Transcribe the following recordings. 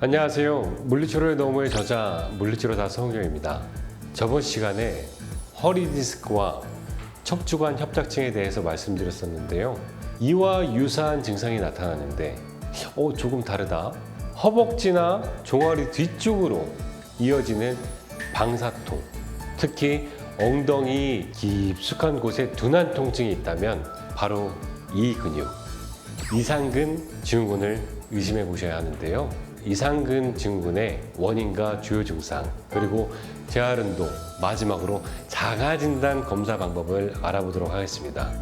안녕하세요. 물리치료의 너머의 저자 물리치료사 성경입니다. 저번 시간에 허리 디스크와 척추관 협착증에 대해서 말씀드렸었는데요. 이와 유사한 증상이 나타나는데 어, 조금 다르다. 허벅지나 종아리 뒤쪽으로 이어지는 방사통, 특히 엉덩이 깊숙한 곳에 둔한 통증이 있다면 바로 이 근육, 이상근 증후군을 의심해 보셔야 하는데요. 이상근 증후군의 원인과 주요 증상, 그리고 재활운동, 마지막으로 자가진단 검사 방법을 알아보도록 하겠습니다.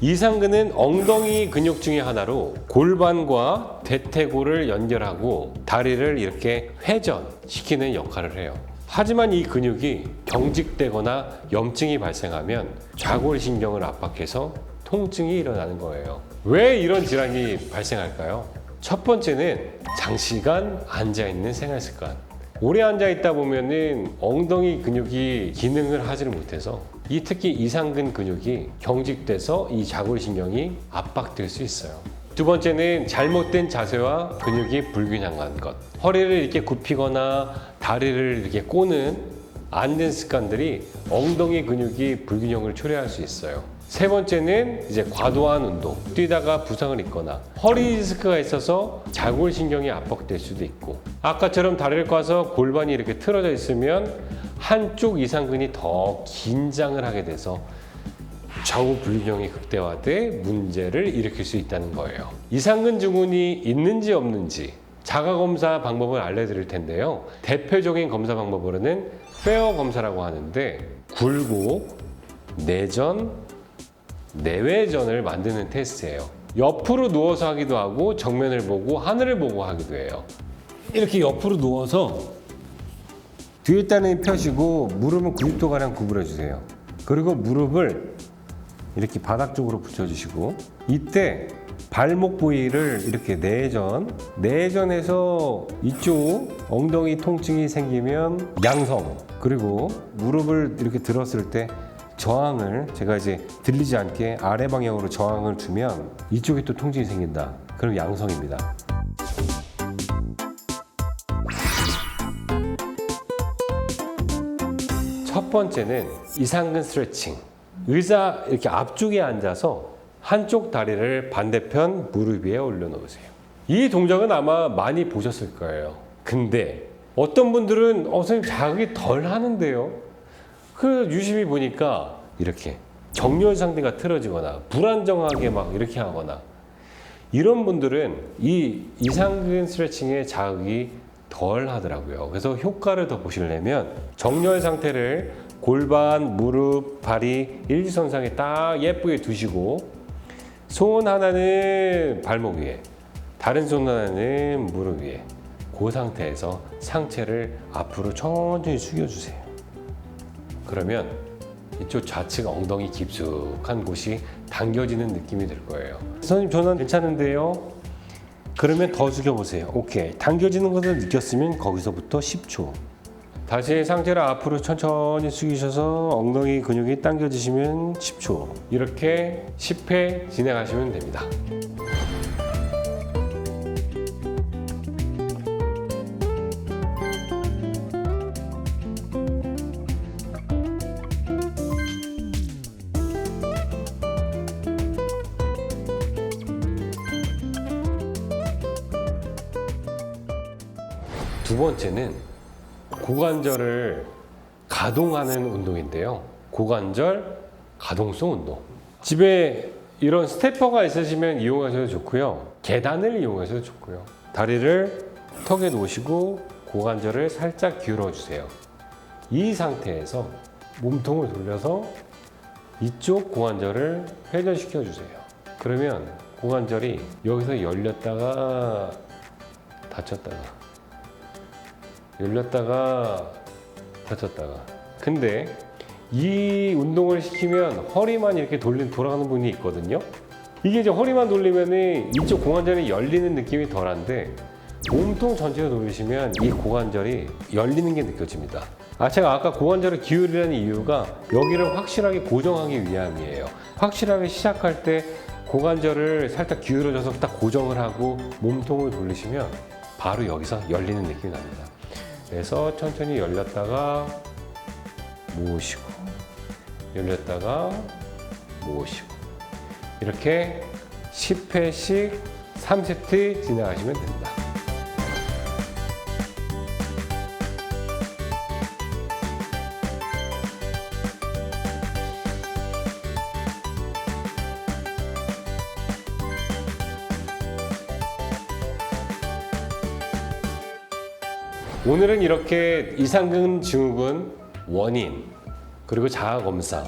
이상근은 엉덩이 근육 중의 하나로 골반과 대퇴골을 연결하고 다리를 이렇게 회전시키는 역할을 해요. 하지만 이 근육이 경직되거나 염증이 발생하면 좌골신경을 압박해서 통증이 일어나는 거예요. 왜 이런 질환이 발생할까요? 첫 번째는 장시간 앉아 있는 생활 습관. 오래 앉아 있다 보면은 엉덩이 근육이 기능을 하지를 못해서 이 특히 이상근 근육이 경직돼서 이 좌골신경이 압박될 수 있어요. 두 번째는 잘못된 자세와 근육이 불균형한 것. 허리를 이렇게 굽히거나 다리를 이렇게 꼬는 앉는 습관들이 엉덩이 근육이 불균형을 초래할 수 있어요. 세 번째는 이제 과도한 운동, 뛰다가 부상을 입거나 허리 디스크가 있어서 자골신경이 압박될 수도 있고 아까처럼 다리를 꽈서 골반이 이렇게 틀어져 있으면 한쪽 이상근이 더 긴장을 하게 돼서 좌우 불균형이 극대화돼 문제를 일으킬 수 있다는 거예요. 이상근 증후군이 있는지 없는지 자가 검사 방법을 알려드릴 텐데요. 대표적인 검사 방법으로는 페어 검사라고 하는데 굴곡, 내전, 내외전을 만드는 테스트예요. 옆으로 누워서 하기도 하고 정면을 보고 하늘을 보고 하기도 해요. 이렇게 옆으로 누워서 뒤에 다리 펴시고 무릎은 90도 가량 구부려 주세요. 그리고 무릎을 이렇게 바닥 쪽으로 붙여주시고 이때 발목 부위를 이렇게 내전 내전해서 이쪽 엉덩이 통증이 생기면 양성 그리고 무릎을 이렇게 들었을 때 저항을 제가 이제 들리지 않게 아래 방향으로 저항을 주면 이쪽에 또 통증이 생긴다 그럼 양성입니다 첫 번째는 이상근 스트레칭. 의자 이렇게 앞쪽에 앉아서 한쪽 다리를 반대편 무릎 위에 올려놓으세요. 이 동작은 아마 많이 보셨을 거예요. 근데 어떤 분들은 어, 선생님 자극이 덜 하는데요. 그 유심히 보니까 이렇게 정렬 상태가 틀어지거나 불안정하게 막 이렇게 하거나 이런 분들은 이 이상근 스트레칭의 자극이 덜 하더라고요. 그래서 효과를 더 보시려면 정렬 상태를 골반, 무릎, 발이 일지선상에 딱 예쁘게 두시고 손 하나는 발목 위에, 다른 손 하나는 무릎 위에 그 상태에서 상체를 앞으로 천천히 숙여주세요. 그러면 이쪽 좌측 엉덩이 깊숙한 곳이 당겨지는 느낌이 들 거예요. 선생님 저는 괜찮은데요. 그러면 더 숙여보세요. 오케이. 당겨지는 것을 느꼈으면 거기서부터 10초. 다시 상체를 앞으로 천천히 숙이셔서 엉덩이 근육이 당겨지시면 10초. 이렇게 10회 진행하시면 됩니다. 두 번째는 고관절을 가동하는 운동인데요. 고관절 가동성 운동. 집에 이런 스태퍼가 있으시면 이용하셔도 좋고요. 계단을 이용하셔도 좋고요. 다리를 턱에 놓으시고 고관절을 살짝 기울여 주세요. 이 상태에서 몸통을 돌려서 이쪽 고관절을 회전시켜 주세요. 그러면 고관절이 여기서 열렸다가 닫혔다가 열렸다가 닫혔다가. 근데 이 운동을 시키면 허리만 이렇게 돌린 돌아가는 분이 있거든요. 이게 이제 허리만 돌리면은 이쪽 고관절이 열리는 느낌이 덜한데 몸통 전체를 돌리시면 이 고관절이 열리는 게 느껴집니다. 아 제가 아까 고관절을 기울이라는 이유가 여기를 확실하게 고정하기 위함이에요. 확실하게 시작할 때 고관절을 살짝 기울여줘서 딱 고정을 하고 몸통을 돌리시면 바로 여기서 열리는 느낌이 납니다. 그래서 천천히 열렸다가 모으시고 열렸다가 모으시고 이렇게 10회씩 3세트 진행하시면 됩니다. 오늘은 이렇게 이상근 증후군 원인 그리고 자아 검사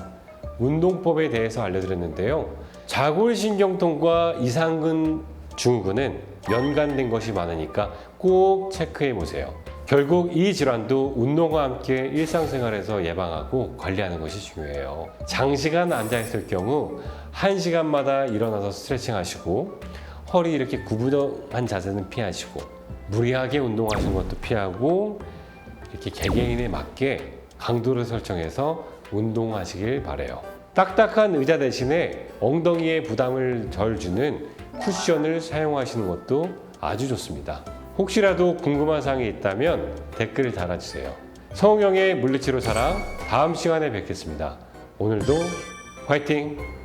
운동법에 대해서 알려드렸는데요. 자골신경통과 이상근 증후군은 연관된 것이 많으니까 꼭 체크해 보세요. 결국 이 질환도 운동과 함께 일상생활에서 예방하고 관리하는 것이 중요해요. 장시간 앉아 있을 경우 1시간마다 일어나서 스트레칭 하시고 허리 이렇게 구부정한 자세는 피하시고 무리하게 운동하시는 것도 피하고 이렇게 개개인에 맞게 강도를 설정해서 운동하시길 바래요. 딱딱한 의자 대신에 엉덩이에 부담을 덜 주는 쿠션을 사용하시는 것도 아주 좋습니다. 혹시라도 궁금한 사항이 있다면 댓글을 달아주세요. 성형의 물리치료 사랑 다음 시간에 뵙겠습니다. 오늘도 화이팅!